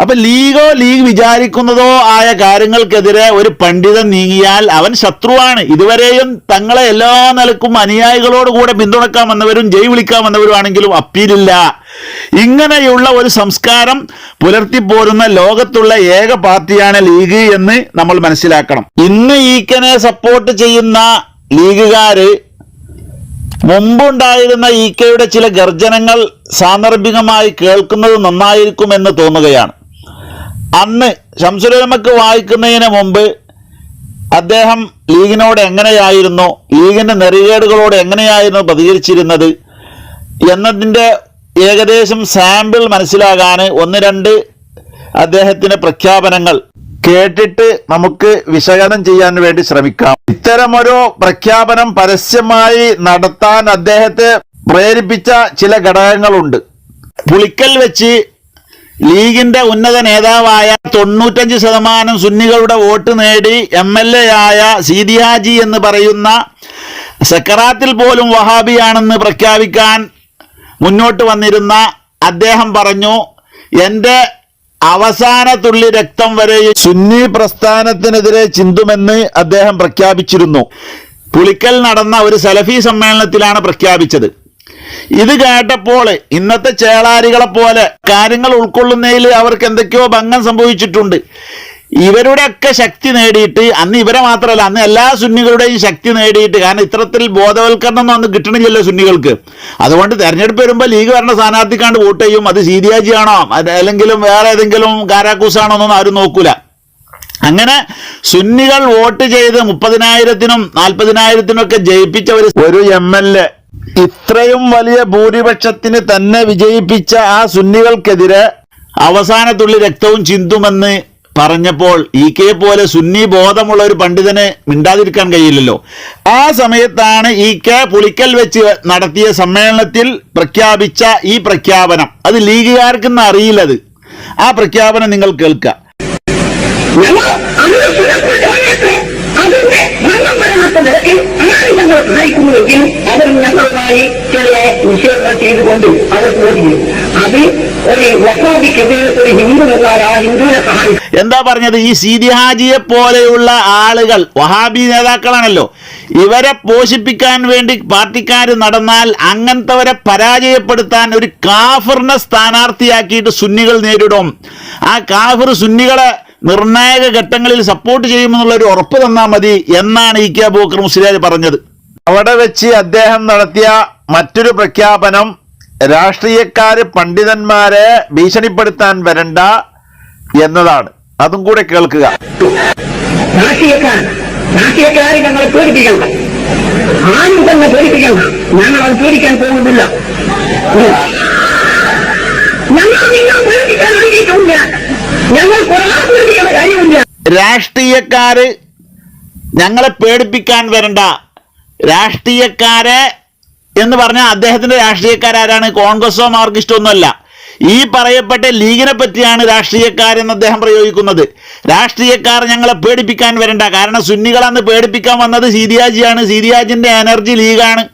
അപ്പൊ ലീഗോ ലീഗ് വിചാരിക്കുന്നതോ ആയ കാര്യങ്ങൾക്കെതിരെ ഒരു പണ്ഡിതൻ നീങ്ങിയാൽ അവൻ ശത്രുവാണ്. ഇതുവരെയും തങ്ങളെ എല്ലാ നിലക്കും അനുയായികളോട് കൂടെ പിന്തുണക്കാൻ വന്നവരും ജയ് വിളിക്കാൻ വന്നവരുമാണെങ്കിലും അപ്പീലില്ല. ഇങ്ങനെയുള്ള ഒരു സംസ്കാരം പുലർത്തിപ്പോരുന്ന ലോകത്തുള്ള ഏക പാർട്ടിയാണ് ലീഗ് എന്ന് നമ്മൾ മനസ്സിലാക്കണം. ഇന്ന് ഈക്കനെ സപ്പോർട്ട് ചെയ്യുന്ന ലീഗുകാര് മുമ്പുണ്ടായിരുന്ന ഈ കെയുടെ ചില ഗർജനങ്ങൾ സാന്ദർഭികമായി കേൾക്കുന്നത് നന്നായിരിക്കുമെന്ന് തോന്നുകയാണ്. അന്ന് ശംസുരമക്ക് വായിക്കുന്നതിന് മുമ്പ് അദ്ദേഹം ലീഗിനോട് എങ്ങനെയായിരുന്നു ലീഗിന്റെ നെറികേടുകളോട് എങ്ങനെയായിരുന്നു പ്രതികരിച്ചിരുന്നത് എന്നതിന്റെ ഏകദേശം സാമ്പിൾ മനസ്സിലാകാൻ ഒന്ന് രണ്ട് അദ്ദേഹത്തിന്റെ പ്രഖ്യാപനങ്ങൾ കേട്ടിട്ട് നമുക്ക് വിശകലനം ചെയ്യാൻ വേണ്ടി ശ്രമിക്കാം. ഇത്തരമൊരു പ്രഖ്യാപനം പരസ്യമായി നടത്താൻ അദ്ദേഹത്തെ പ്രേരിപ്പിച്ച ചില ഘടകങ്ങളുണ്ട്. പുളിക്കൽ വെച്ച് ലീഗിന്റെ ഉന്നത നേതാവായ തൊണ്ണൂറ്റഞ്ച് ശതമാനം സുന്നികളുടെ വോട്ട് നേടി എം എൽ എ ആയ സീദിയാജി എന്ന് പറയുന്ന സെക്കറാത്തിൽ പോലും വഹാബിയാണെന്ന് പ്രഖ്യാപിക്കാൻ മുന്നോട്ട് വന്നിരുന്ന അദ്ദേഹം പറഞ്ഞു എന്റെ അവസാന തുള്ളി രക്തം വരെ സുന്നി പ്രസ്ഥാനത്തിനെതിരെ ചിന്തുമെന്ന് അദ്ദേഹം പ്രഖ്യാപിച്ചിരുന്നു. പുളിക്കൽ നടന്ന ഒരു സലഫി സമ്മേളനത്തിലാണ് പ്രഖ്യാപിച്ചത്. ഇത് കേട്ടപ്പോൾ ഇന്നത്തെ ചേളാരികളെ പോലെ കാര്യങ്ങൾ ഉൾക്കൊള്ളുന്നതിൽ അവർക്ക് എന്തൊക്കെയോ ഭംഗം സംഭവിച്ചിട്ടുണ്ട്. ഇവരുടെയൊക്കെ ശക്തി നേടിയിട്ട് അന്ന് ഇവരെ മാത്രമല്ല അന്ന് എല്ലാ സുന്നികളുടെയും ശക്തി നേടിയിട്ട് കാരണം ഇത്തരത്തിൽ ബോധവൽക്കരണം ഒന്നും അന്ന് കിട്ടണില്ലല്ലോ സുന്നികൾക്ക്. അതുകൊണ്ട് തെരഞ്ഞെടുപ്പ് വരുമ്പോൾ ലീഗ് ഭരണ സ്ഥാനാർത്ഥിക്കാണ്ട് വോട്ട് ചെയ്യും. അത് അത് അല്ലെങ്കിലും വേറെ ഏതെങ്കിലും കാരാക്കൂസാണോ എന്നൊന്നും ആരും നോക്കൂല. അങ്ങനെ സുന്നികൾ വോട്ട് ചെയ്ത് മുപ്പതിനായിരത്തിനും നാൽപ്പതിനായിരത്തിനും ഒക്കെ ജയിപ്പിച്ച ഒരു എം എൽ എ ഇത്രയും വലിയ ഭൂരിപക്ഷത്തിന് തന്നെ വിജയിപ്പിച്ച ആ സുന്നികൾക്കെതിരെ അവസാനത്തുള്ളി രക്തവും ചിന്തുമെന്ന് പറഞ്ഞപ്പോൾ ഇ കെ പോലെ സുന്നി ബോധമുള്ള ഒരു പണ്ഡിതനെ മിണ്ടാതിരിക്കാൻ കഴിയില്ലല്ലോ. ആ സമയത്താണ് ഇ കെ പുളിക്കൽ വെച്ച് നടത്തിയ സമ്മേളനത്തിൽ പ്രഖ്യാപിച്ച ഈ പ്രഖ്യാപനം. അത് ലീഗുകാർക്കെന്ന് അറിയില്ലത്. ആ പ്രഖ്യാപനം നിങ്ങൾ കേൾക്കുക നയിക്കുന്നുവെങ്കിൽ അവർ ഞങ്ങളുമായി ചില നിഷേധങ്ങൾ ചെയ്തുകൊണ്ട് അവർ അത് ഒരു ഒരു ഹിന്ദു ആ ഹിന്ദുവിനെ സഹായിക്കും എന്താ പറഞ്ഞത്? ഈ സീതിഹാജിയെ പോലെയുള്ള ആളുകൾ വഹാബി നേതാക്കളാണല്ലോ. ഇവരെ പോഷിപ്പിക്കാൻ വേണ്ടി പാർട്ടിക്കാർ നടന്നാൽ അങ്ങനത്തെവരെ പരാജയപ്പെടുത്താൻ ഒരു കാഫറിനെ സ്ഥാനാർത്ഥിയാക്കിയിട്ട് സുന്നികൾ നേരിടും. ആ കാഫിർ സുന്നികളെ നിർണായക ഘട്ടങ്ങളിൽ സപ്പോർട്ട് ചെയ്യുമെന്നുള്ള ഒരു ഉറപ്പ് തന്നാൽ മതി എന്നാണ് ഇ കെ അബൂക്കർ മുസ്ലിയാർ പറഞ്ഞത്. അവിടെ വെച്ച് അദ്ദേഹം നടത്തിയ മറ്റൊരു പ്രഖ്യാപനം രാഷ്ട്രീയക്കാര് പണ്ഡിതന്മാരെ ഭീഷണിപ്പെടുത്താൻ വരണ്ട എന്നതാണ്. അതും കൂടെ കേൾക്കുക. രാഷ്ട്രീയക്കാർ രാഷ്ട്രീയക്കാരെ ഞങ്ങൾ പേടിപ്പിക്കണം. ആരും തന്നെ ഞങ്ങൾ അത് പേടിക്കാൻ പോകുന്നില്ല. ഞങ്ങൾ നിങ്ങൾ പേടിക്കാൻ വേണ്ടിയിട്ടില്ല ഞങ്ങൾ കുറെ പേടിക്കേണ്ട കാര്യമില്ല രാഷ്ട്രീയക്കാര് ഞങ്ങളെ പേടിപ്പിക്കാൻ വരണ്ട. രാഷ്ട്രീയക്കാരെ എന്ന് പറഞ്ഞാൽ അദ്ദേഹത്തിന്റെ രാഷ്ട്രീയക്കാരാരാണ്. കോൺഗ്രസോ മാർക്സിസ്റ്റോ ഒന്നുമല്ല ഈ പറയപ്പെട്ട ലീഗിനെ പറ്റിയാണ് രാഷ്ട്രീയക്കാരെന്ന് അദ്ദേഹം പ്രയോഗിക്കുന്നത്. രാഷ്ട്രീയക്കാർ ഞങ്ങളെ പേടിപ്പിക്കാൻ വരണ്ട. കാരണം സുന്നികളന്ന് പേടിപ്പിക്കാൻ വന്നത്. സീരിയാജിയാണ് സീരിയാജിന്റെ എനർജി ലീഗാണ്.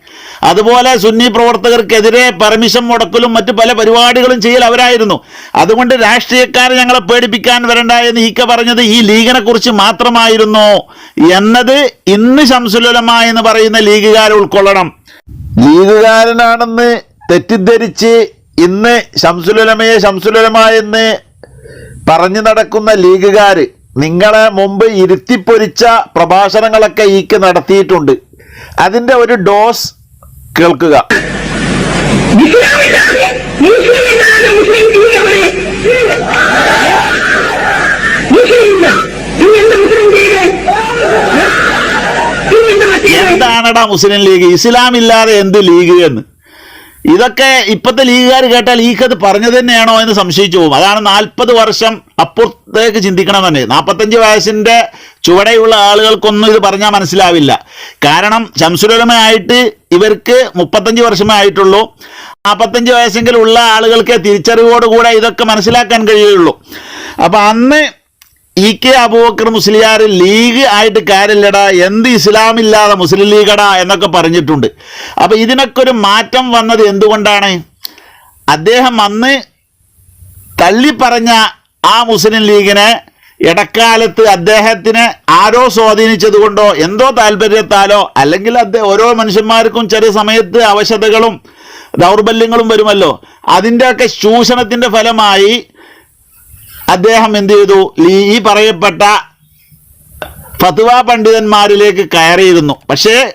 അതുപോലെ സുന്നി പ്രവർത്തകർക്കെതിരെ പെർമിഷൻ മുടക്കലും മറ്റ് പല പരിപാടികളും ചെയ്യൽ അവരായിരുന്നു. അതുകൊണ്ട് രാഷ്ട്രീയക്കാരെ ഞങ്ങളെ പേടിപ്പിക്കാൻ വരണ്ട എന്ന് ഈക്ക പറഞ്ഞത് ഈ ലീഗിനെ കുറിച്ച് മാത്രമായിരുന്നു എന്നത് ഇന്ന് ശംസുലമ എന്ന് പറയുന്ന ലീഗുകാർ ഉൾക്കൊള്ളണം. ലീഗുകാരനാണെന്ന് തെറ്റിദ്ധരിച്ച് ഇന്ന് ശംസുലമയെ ശംസുലമ എന്ന് പറഞ്ഞു നടക്കുന്ന ലീഗുകാർ നിങ്ങളെ മുമ്പ് ഇരുത്തിപ്പൊരിച്ച പ്രഭാഷണങ്ങളൊക്കെ ഈക്ക് നടത്തിയിട്ടുണ്ട്. അതിന്റെ ഒരു ഡോസ് കേൾക്കുക. എന്താണടാ മുസ്ലിം ലീഗ്? ഇസ്ലാം ഇല്ലാതെ എന്ത് ലീഗ് എന്ന്? ഇതൊക്കെ ഇപ്പോഴത്തെ ലീഗുകാർ കേട്ടാൽ കഥ പറഞ്ഞത് തന്നെയാണോ എന്ന് സംശയിച്ചു പോകും. അതാണ് നാൽപ്പത് വർഷം അപ്പുറത്തേക്ക് ചിന്തിക്കണം തന്നെ നാൽപ്പത്തഞ്ച് വയസ്സിന്റെ ചുവടെയുള്ള ആളുകൾക്കൊന്നും ഇത് പറഞ്ഞാൽ മനസ്സിലാവില്ല. കാരണം ശംസുരമായിട്ട് ഇവർക്ക് മുപ്പത്തഞ്ച് വർഷമേ ആയിട്ടുള്ളൂ. നാൽപ്പത്തഞ്ച് വയസ്സെങ്കിലും ഉള്ള ആളുകൾക്ക് തിരിച്ചറിവോടുകൂടെ ഇതൊക്കെ മനസ്സിലാക്കാൻ കഴിയുള്ളൂ. അപ്പൊ അന്ന് E K Abubakar Musliyar league ആയിട്ട് കാര്യമില്ലടാ. എന്ത് ഇസ്ലാമില്ലാതെ മുസ്ലിം ലീഗടാ എന്നൊക്കെ പറഞ്ഞിട്ടുണ്ട്. അപ്പോൾ ഇതിനൊക്കെ ഒരു മാറ്റം വന്നത് എന്തുകൊണ്ടാണ്? അദ്ദേഹം അന്ന് തള്ളിപ്പറഞ്ഞ ആ മുസ്ലിം ലീഗിനെ ഇടക്കാലത്ത് അദ്ദേഹത്തിന് ആരോ സ്വാധീനിച്ചത് കൊണ്ടോ എന്തോ താല്പര്യത്താലോ അല്ലെങ്കിൽ അദ്ദേഹം ഓരോ മനുഷ്യന്മാർക്കും ചെറിയ സമയത്ത് അവശതകളും ദൗർബല്യങ്ങളും വരുമല്ലോ. അതിന്റെയൊക്കെ ചൂഷണത്തിന്റെ ഫലമായി അദ്ദേഹം എന്ത് ചെയ്തു? ഈ- പറയപ്പെട്ട ഫത്വ പണ്ഡിതന്മാരിലേക്ക് കയറിയിരുന്നു. പക്ഷേ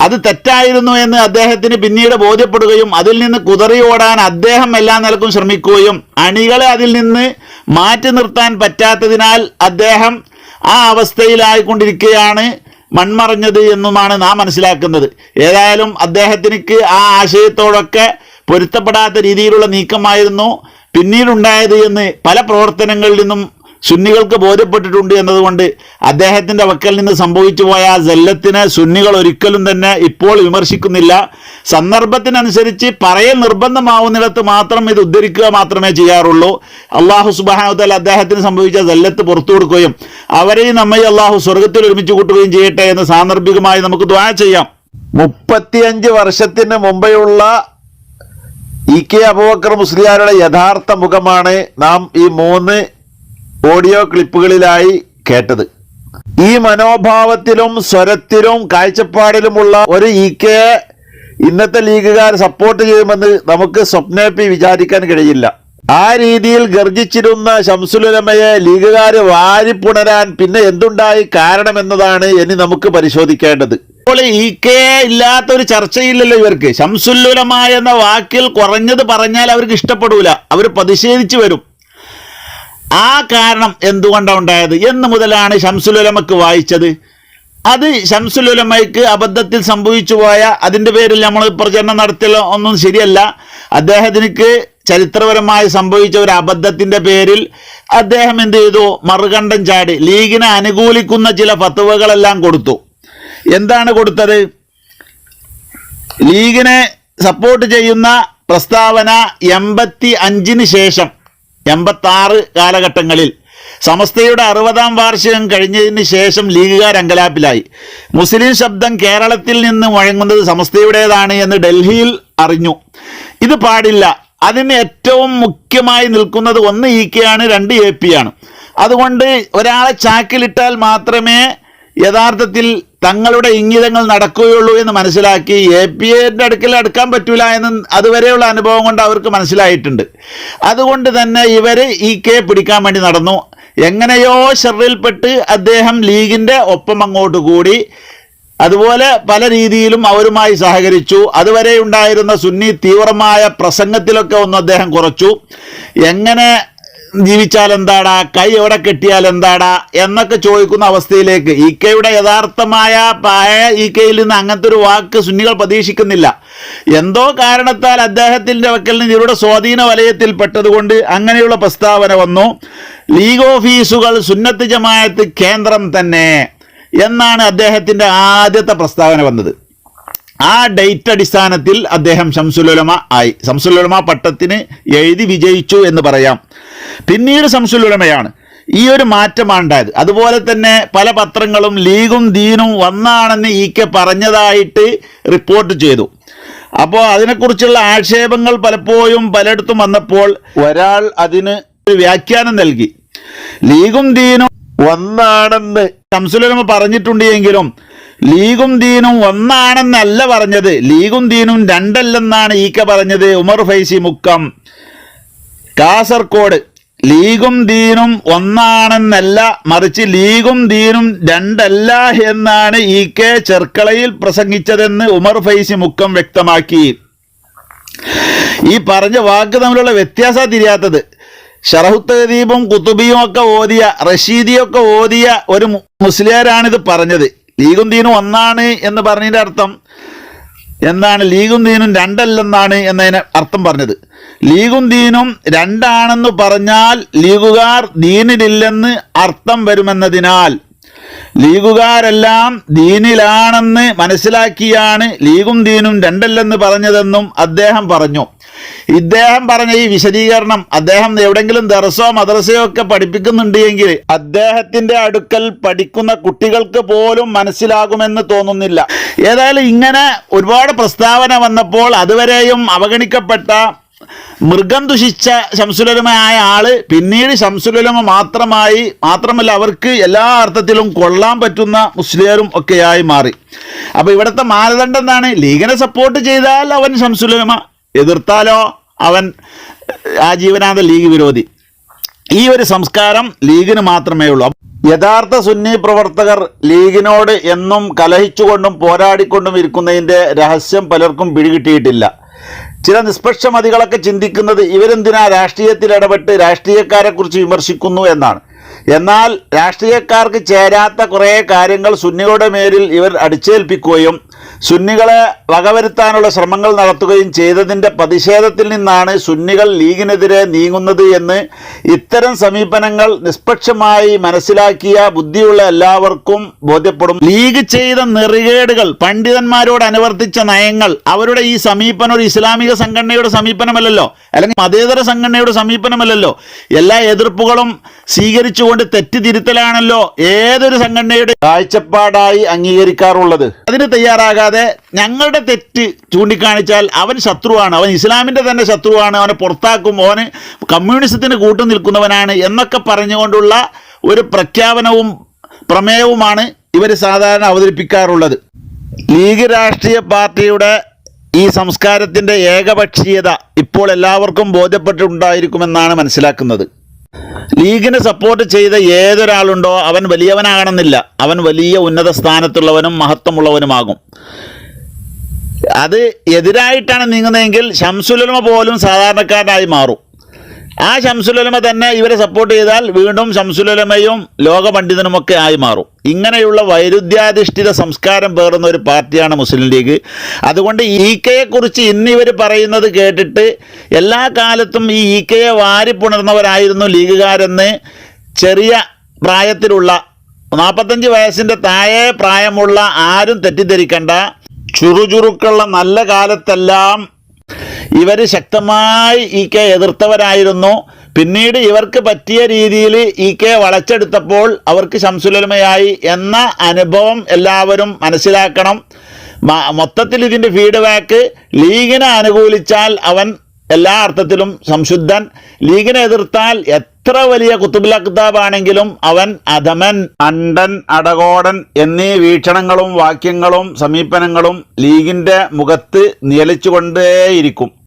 അത് തെറ്റായിരുന്നു എന്ന് അദ്ദേഹത്തിന് പിന്നീട് ബോധ്യപ്പെടുകയും അതിൽ നിന്ന് കുതറി ഓടാൻ അദ്ദേഹം എല്ലാ നിലക്കും ശ്രമിക്കുകയും അണികളെ അതിൽ നിന്ന് മാറ്റി നിർത്താൻ പറ്റാത്തതിനാൽ അദ്ദേഹം ആ അവസ്ഥയിലായിക്കൊണ്ടിരിക്കുകയാണ് മൺമറഞ്ഞത് എന്നുമാണ് നാം മനസ്സിലാക്കുന്നത്. ഏതായാലും അദ്ദേഹത്തിനിക്ക് ആ ആശയത്തോടൊക്കെ പൊരുത്തപ്പെടാത്ത രീതിയിലുള്ള നീക്കമായിരുന്നു. പിന്നീടുണ്ടായത് എന്ന് പല പ്രവർത്തനങ്ങളിൽ നിന്നും സുന്നികൾക്ക് ബോധ്യപ്പെട്ടിട്ടുണ്ട് എന്നതുകൊണ്ട് അദ്ദേഹത്തിന്റെ വക്കൽ നിന്ന് സംഭവിച്ചു പോയ ആ ജല്ലത്തിനെ സുന്നികൾ ഒരിക്കലും തന്നെ ഇപ്പോൾ വിമർശിക്കുന്നില്ല. സന്ദർഭത്തിനനുസരിച്ച് പറയൽ നിർബന്ധമാവുന്നിടത്ത് മാത്രം ഇത് ഉദ്ധരിക്കുക മാത്രമേ ചെയ്യാറുള്ളൂ. അള്ളാഹു സുബാനുത്തൽ അദ്ദേഹത്തിന് സംഭവിച്ച ജല്ലത്ത് പുറത്തു കൊടുക്കുകയും അവരെയും നമ്മെ അള്ളാഹു സ്വർഗത്തിൽ ഒരുമിച്ച് കൂട്ടുകയും ചെയ്യട്ടെ എന്ന് സാന്ദർഭികമായി നമുക്ക് ദ്വാ ചെയ്യാം. മുപ്പത്തിയഞ്ച് വർഷത്തിന് മുമ്പെയുള്ള ഇ കെ അബൂബക്കർ മുസ്ലിയാരുടെ യഥാർത്ഥ മുഖമാണ് നാം ഈ മൂന്ന് ഓഡിയോ ക്ലിപ്പുകളിലായി കേട്ടത്. ഈ മനോഭാവത്തിലും സ്വരത്തിലും കാഴ്ചപ്പാടിലുമുള്ള ഒരു ഇ കെ ഇന്നത്തെ ലീഗുകാർ സപ്പോർട്ട് ചെയ്യുമെന്ന് നമുക്ക് സ്വപ്നപ്പി വിചാരിക്കാൻ കഴിയില്ല. ആ രീതിയിൽ ഗർജിച്ചിരുന്ന ശംസുലമയെ ലീഗുകാര് വാരിപ്പുണരാൻ പിന്നെ എന്തുണ്ടായി കാരണം എന്നതാണ് ഇനി നമുക്ക് പരിശോധിക്കേണ്ടത്. ഇപ്പോൾ ഇ കെ ഇല്ലാത്ത ഒരു ചർച്ചയില്ലല്ലോ ഇവർക്ക്. ശംസുല്ലുലമ എന്ന വാക്കിൽ കുറഞ്ഞത് പറഞ്ഞാൽ അവർക്ക് ഇഷ്ടപ്പെടൂല. അവർ പ്രതിഷേധിച്ചു വരും. ആ കാരണം എന്തുകൊണ്ടാണ് ഉണ്ടായത്? എന്ന് മുതലാണ് ശംസുലുലമക്ക് വായിച്ചത്. അത് ശംസുലുലമയ്ക്ക് അബദ്ധത്തിൽ സംഭവിച്ചു പോയ അതിന്റെ പേരിൽ നമ്മൾ പ്രചരണം നടത്തിയ ഒന്നും ശരിയല്ല. അദ്ദേഹത്തിനിക്ക് ചരിത്രപരമായി സംഭവിച്ച ഒരു അബദ്ധത്തിന്റെ പേരിൽ അദ്ദേഹം എന്ത് ചെയ്തു? മറുകണ്ഠം ചാടി. ലീഗിനെ അനുകൂലിക്കുന്ന ചില ഫത്തുവകളെല്ലാം കൊടുത്തു. എന്താണ് കൊടുത്തത്? ലീഗിനെ സപ്പോർട്ട് ചെയ്യുന്ന പ്രസ്താവന എൺപത്തി അഞ്ചിന് ശേഷം എൺപത്തി ആറ് കാലഘട്ടങ്ങളിൽ സമസ്തയുടെ അറുപതാം വാർഷികം കഴിഞ്ഞതിന് ശേഷം ലീഗുകാർ അങ്കലാപ്പിലായി. മുസ്ലിം ശബ്ദം കേരളത്തിൽ നിന്ന് മുഴങ്ങുന്നത് സമസ്തയുടേതാണ് എന്ന് ഡൽഹിയിൽ അറിഞ്ഞു. ഇത് പാടില്ല. അതിന് ഏറ്റവും മുഖ്യമായി നിൽക്കുന്നത് ഒന്ന് ഇ കെ ആണ് രണ്ട് എ പി ആണ്. അതുകൊണ്ട് ഒരാളെ ചാക്കിലിട്ടാൽ മാത്രമേ യഥാർത്ഥത്തിൽ തങ്ങളുടെ ഇംഗിതങ്ങൾ നടക്കുകയുള്ളൂ എന്ന് മനസ്സിലാക്കി എ പി എന്റെ അടുക്കൽ അടുക്കാൻ പറ്റൂല എന്ന് അതുവരെയുള്ള അനുഭവം കൊണ്ട് അവർക്ക് മനസ്സിലായിട്ടുണ്ട്. അതുകൊണ്ട് തന്നെ ഇവർ ഇ കെ പിടിക്കാൻ വേണ്ടി നടന്നു. എങ്ങനെയോ ഷെറിൽപ്പെട്ട് അദ്ദേഹം ലീഗിന്റെ ഒപ്പം അങ്ങോട്ട് കൂടി. അതുപോലെ പല രീതിയിലും അവരുമായി സഹകരിച്ചു. അതുവരെ ഉണ്ടായിരുന്ന സുന്നി തീവ്രമായ പ്രസംഗത്തിലൊക്കെ ഒന്ന് അദ്ദേഹം കുറച്ചു. എങ്ങനെ ജീവിച്ചാൽ എന്താടാ? കൈ എവിടെ കെട്ടിയാൽ എന്താടാ? എന്നൊക്കെ ചോദിക്കുന്ന അവസ്ഥയിലേക്ക്. ഇ കെയുടെ യഥാർത്ഥമായ പഴയ ഇ കെയിൽ നിന്ന് അങ്ങനത്തെ ഒരു വാക്ക് സുന്നികൾ പ്രതീക്ഷിക്കുന്നില്ല. എന്തോ കാരണത്താൽ അദ്ദേഹത്തിന്റെ വക്കൽ നിന്ന് ഇവരുടെ സ്വാധീന വലയത്തിൽ പെട്ടതുകൊണ്ട് അങ്ങനെയുള്ള പ്രസ്താവന വന്നു. ലീഗ് ഓഫീസുകൾ സുന്നത്ത് ജമായത്ത് കേന്ദ്രം തന്നെ. എന്നാണ് അദ്ദേഹത്തിന്റെ ആദ്യത്തെ പ്രസ്താവന വന്നത്. ആ ഡേറ്റ് അടിസ്ഥാനത്തിൽ അദ്ദേഹം ശംസുലുലമ ആയി. ശംസുലുലമ പട്ടത്തിന് എഴുതി വിജയിച്ചു എന്ന് പറയാം. പിന്നീട് ശംസുലുലമയാണ് ഈ ഒരു മാറ്റമാണ് ഉണ്ടായത് അതുപോലെ തന്നെ പല പത്രങ്ങളും ലീഗും ദീനും വന്നാണെന്ന് ഇ കെ പറഞ്ഞതായിട്ട് റിപ്പോർട്ട് ചെയ്തു. അപ്പോൾ അതിനെക്കുറിച്ചുള്ള ആക്ഷേപങ്ങൾ പലപ്പോഴും പലയിടത്തും വന്നപ്പോൾ ഒരാൾ അതിന് ഒരു വ്യാഖ്യാനം നൽകി. ലീഗും ദീനും ഒന്നാണെന്ന്. ശംസുലമ പറഞ്ഞിട്ടുണ്ട് എങ്കിലും ലീഗും ദീനും ഒന്നാണെന്നല്ല പറഞ്ഞത്. ലീഗും ദീനും രണ്ടല്ലെന്നാണ് ഈക്ക പറഞ്ഞത് ഉമർ ഫൈസി മുക്കം. കാസർകോട് ലീഗും ദീനും ഒന്നാണെന്നല്ല മറിച്ച് ലീഗും ദീനും രണ്ടല്ല എന്നാണ് ഇ കെ ചെർക്കളയിൽ പ്രസംഗിച്ചതെന്ന് ഉമർ ഫൈസി മുക്കം വ്യക്തമാക്കി. ഈ പറഞ്ഞ വാക്ക് തമ്മിലുള്ള വ്യത്യാസ തിരിയാത്തത്. ഷറഹുത്തദീപും കുത്തുബിയും ഒക്കെ ഓതിയ റഷീദിയൊക്കെ ഓതിയ ഒരു മുസ്ലിയാരാണിത് പറഞ്ഞത്. ലീഗും ദീനും ഒന്നാണ് എന്ന് പറഞ്ഞതിന്റെ അർത്ഥം എന്താണ്? ലീഗും ദീനും രണ്ടല്ലെന്നാണ് എന്നതിന് അർത്ഥം പറഞ്ഞത്. ലീഗും ദീനും രണ്ടാണെന്ന് പറഞ്ഞാൽ ലീഗുകാർ ദീനിലില്ലെന്ന് അർത്ഥം വരുമെന്നതിനാൽ ലീഗുകാരെല്ലാം ദീനിലാണെന്ന് മനസ്സിലാക്കിയാണ് ലീഗും ദീനും രണ്ടല്ലെന്ന് പറഞ്ഞതെന്നും അദ്ദേഹം പറഞ്ഞു. ഇദ്ദേഹം പറഞ്ഞ ഈ വിശദീകരണം അദ്ദേഹം എവിടെങ്കിലും ദർസോ മദ്രസയോ ഒക്കെ പഠിപ്പിക്കുന്നുണ്ട് എങ്കിൽ അദ്ദേഹത്തിന്റെ അടുക്കൽ പഠിക്കുന്ന കുട്ടികൾക്ക് പോലും മനസ്സിലാകുമെന്ന് തോന്നുന്നില്ല. ഏതായാലും ഇങ്ങനെ ഒരുപാട് പ്രസ്താവന വന്നപ്പോൾ അതുവരെയും അവഗണിക്കപ്പെട്ട മൃഗം ദുഷിച്ച ശംസുലമയായ ആൾ പിന്നീട് ശംസുലമ മാത്രമായി മാത്രമല്ല അവർക്ക് എല്ലാ അർത്ഥത്തിലും കൊള്ളാൻ പറ്റുന്ന മുസ്ലിയരും ഒക്കെയായി മാറി. അപ്പൊ ഇവിടുത്തെ മാനദണ്ഡം എന്താണ്? ലീഗിനെ സപ്പോർട്ട് ചെയ്താൽ അവൻ ശംസുലമ എതിർത്താലോ അവൻ ആജീവനാന്ത ലീഗ് വിരോധി? ഈ ഒരു സംസ്കാരം ലീഗിന് മാത്രമേ ഉള്ളൂ. യഥാർത്ഥ സുന്നി പ്രവർത്തകർ ലീഗിനോട് എന്നും കലഹിച്ചുകൊണ്ടും പോരാടിക്കൊണ്ടും ഇരിക്കുന്നതിന്റെ രഹസ്യം പലർക്കും പിടികിട്ടിയിട്ടില്ല. ചില നിഷ്പക്ഷമതികളൊക്കെ ചിന്തിക്കുന്നത് ഇവരെന്തിനാ രാഷ്ട്രീയത്തിൽ ഇടപെട്ട് രാഷ്ട്രീയക്കാരെക്കുറിച്ച് വിമർശിക്കുന്നു എന്നാണ്. എന്നാൽ രാഷ്ട്രീയക്കാർക്ക് ചേരാത്ത കുറേ കാര്യങ്ങൾ സുന്നികളുടെ മേലിൽ ഇവർ അടിച്ചേൽപ്പിക്കുകയും സുന്നികളെ വകവരുത്താനുള്ള ശ്രമങ്ങൾ നടത്തുകയും ചെയ്തതിന്റെ പ്രതിഷേധത്തിൽ നിന്നാണ് സുന്നികൾ ലീഗിനെതിരെ നീങ്ങുന്നത് എന്ന് ഇത്തരം സമീപനങ്ങൾ നിഷ്പക്ഷമായി മനസ്സിലാക്കിയ ബുദ്ധിയുള്ള എല്ലാവർക്കും ബോധ്യപ്പെടും. ലീഗ് ചെയ്ത നെറികേടുകൾ പണ്ഡിതന്മാരോട് അനുവർത്തിച്ച നയങ്ങൾ അവരുടെ ഈ സമീപനം ഒരു ഇസ്ലാമിക സംഘടനയുടെ സമീപനമല്ലല്ലോ? അല്ലെങ്കിൽ മതേതര സംഘടനയുടെ സമീപനമല്ലല്ലോ? എല്ലാ എതിർപ്പുകളും സ്വീകരിച്ചുകൊണ്ട് തെറ്റിതിരുത്തലാണല്ലോ ഏതൊരു സംഘടനയുടെ കാഴ്ചപ്പാടായി അംഗീകരിക്കാറുള്ളത്. അതിന് തയ്യാറാകാതെ ഞങ്ങളുടെ തെറ്റ് ചൂണ്ടിക്കാണിച്ചാൽ അവൻ ശത്രുവാണ്. അവൻ ഇസ്ലാമിന്റെ തന്നെ ശത്രുവാണ്. അവനെ പുറത്താക്കും. അവന് കമ്മ്യൂണിസത്തിന് കൂട്ടു നിൽക്കുന്നവനാണ് എന്നൊക്കെ പറഞ്ഞുകൊണ്ടുള്ള ഒരു പ്രഖ്യാപനവും പ്രമേയവുമാണ് ഇവർ സാധാരണ അവതരിപ്പിക്കാറുള്ളത്. ലീഗ് രാഷ്ട്രീയ പാർട്ടിയുടെ ഈ സംസ്കാരത്തിന്റെ ഏകപക്ഷീയത ഇപ്പോൾ എല്ലാവർക്കും ബോധ്യപ്പെട്ടിട്ടുണ്ടായിരിക്കുമെന്നാണ് മനസ്സിലാക്കുന്നത്. ലീഗിനെ സപ്പോർട്ട് ചെയ്ത ഏതൊരാളുണ്ടോ അവൻ വലിയവനാകണമെന്നില്ല. അവൻ വലിയ ഉന്നത സ്ഥാനത്തുള്ളവനും മഹത്വമുള്ളവനുമാകും. അത് എതിരായിട്ടാണ് നീങ്ങുന്നതെങ്കിൽ ശംസുലമ പോലും സാധാരണക്കാരനായി മാറും. ആ ശംസുലമ തന്നെ ഇവരെ സപ്പോർട്ട് ചെയ്താൽ വീണ്ടും ശംസുലമയും ലോക പണ്ഡിതനുമൊക്കെ ആയി മാറും. ഇങ്ങനെയുള്ള വൈരുദ്ധ്യാധിഷ്ഠിത സംസ്കാരം പേറുന്ന ഒരു പാർട്ടിയാണ് മുസ്ലിം ലീഗ്. അതുകൊണ്ട് ഇ കെയെ കുറിച്ച് ഇന്ന് പറയുന്നത് കേട്ടിട്ട് എല്ലാ കാലത്തും ഈ ഇ കെയെ വാരിപ്പുണർന്നവരായിരുന്നു ലീഗുകാരെന്ന് ചെറിയ പ്രായത്തിലുള്ള നാൽപ്പത്തഞ്ച് വയസ്സിന്റെ താഴെ പ്രായമുള്ള ആരും തെറ്റിദ്ധരിക്കണ്ട. ചുറുചുറുക്കുള്ള നല്ല കാലത്തെല്ലാം ഇവർ ശക്തമായി ഈ കെ എതിർത്തവരായിരുന്നു. പിന്നീട് ഇവർക്ക് പറ്റിയ രീതിയിൽ ഇ കെ വളച്ചെടുത്തപ്പോൾ അവർക്ക് ശംസുലമയായി എന്ന അനുഭവം എല്ലാവരും മനസ്സിലാക്കണം. മൊത്തത്തിൽ ഇതിന്റെ ഫീഡ്ബാക്ക് ലീഗിനെ അനുകൂലിച്ചാൽ അവൻ എല്ലാ അർത്ഥത്തിലും സംശുദ്ധൻ. ലീഗിനെ എതിർത്താൽ എത്ര വലിയ കുത്തുബുൽ അക്താബാണെങ്കിലും അവൻ അധമൻ അണ്ടൻ അടകോടൻ എന്നീ വീക്ഷണങ്ങളും വാക്യങ്ങളും സമീപനങ്ങളും ലീഗിന്റെ മുഖത്ത് നിയലിച്ചുകൊണ്ടേയിരിക്കും